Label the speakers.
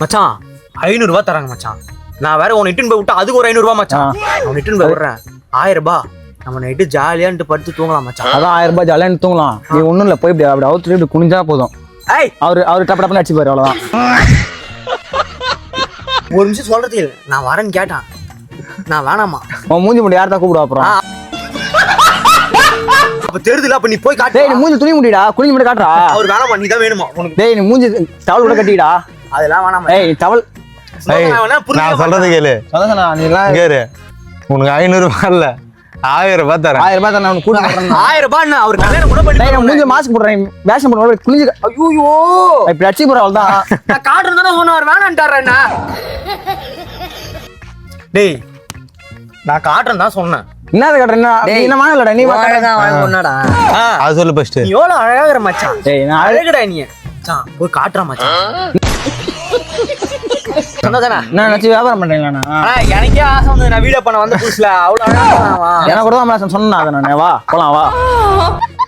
Speaker 1: மச்சான் ஐநூறு ரூபாய் தராங்க மச்சான். நான் வேற உன்னை இட்டுன்னு போய் விட்டா அதுக்கு ஒரு ஐநூறு ரூபாய் மச்சான் அவன் இட்டுன்னு போய் விடுறேன். ஆயிரம் ரூபாய் நம்ம நைட்டு ஜாலியான்ட்டு படுத்து தூங்கலாம் மச்சான்.
Speaker 2: அதான் ஆயிரம் ரூபாய் ஜாலியாக தூங்கலாம். நீ ஒன்றும் இல்லை போய் இப்படி அப்படி அவுத்துட்டு இப்படி குனிஞ்சா போதும்.
Speaker 1: ஏய்!
Speaker 2: அவர் அவர் டப்பு டப்புன்னு அடிச்சு போயிரு அவ்வளோதான்
Speaker 1: ஒரு நிமிஷம் சொல்றது இல்ல நான் வரேன்னு கேட்டான். நான் வேணாமா?
Speaker 2: உன் மூஞ்சி முடி யார் தான் கூப்பிடுவா அப்புறம்?
Speaker 1: அப்ப தெரியுதுல அப்ப நீ போய் காட்டு
Speaker 2: டேய் நீ மூஞ்சி துணி முடிடா. குனிஞ்சு மட்டும் காட்டுறா.
Speaker 1: அவர் வேணாமா? நீ தான் வேணுமா? உனக்கு
Speaker 2: டேய் நீ மூஞ்சி டவல் கூட கட்டிடா.
Speaker 1: அதெல்லாம் வேணாமா.
Speaker 2: ஏய்
Speaker 1: புரிஞ்சுக்க
Speaker 3: நான் சொல்றது. கேளு.
Speaker 2: சதசனா நீ எல்லாம்
Speaker 3: கேரு உனக்கு ஐநூறு ரூபாய் இல்ல. ஆயிரம் ரூபாய் தரேன்.
Speaker 2: ஆயிரம் ரூபாய் தான் நான் கூட்டி போடுறேன்
Speaker 1: ஆயிரம் ரூபாய் என்ன அவர் கல்யாணம் கூட பண்ணி
Speaker 2: டேய் நான் மூஞ்சி
Speaker 1: கொடுக்கணும்.
Speaker 2: மாஸ்க் போடுறேன் வேஷம் போடுறேன் குனிஞ்சு
Speaker 1: ஐயோ
Speaker 2: இப்படி அடிச்சு போற அவ்வளோதான்
Speaker 1: நான் காட்டுறது தானே ஒன்று அவர் வேணான்ட்டாரா என்ன டேய் நான் காட்டுறேன் தான் சொன்னேன்.
Speaker 2: என்ன கட்டுற? என்ன நீ என்ன வாங்கலடா நீ வா
Speaker 4: ஒன்னாடா
Speaker 1: ஆ,
Speaker 3: அது சொல்லு ஃபர்ஸ்ட்
Speaker 1: நீ எவ்வளவு அழகாகிற மச்சான்.
Speaker 2: டேய் நான் அழகு
Speaker 1: அழகுடா நீ. மச்சான் போய் காட்டுறான் மச்சான்.
Speaker 2: வியாபாரம் பண்றீங்களா
Speaker 1: எனக்கே ஆசை வந்து நான் வீடியோ பண்ண வந்த புதுசுல. அவ்வளவு.
Speaker 2: எனக்கு கூட தான் சொன்னேன் அதை நான் வா போலாம் வா.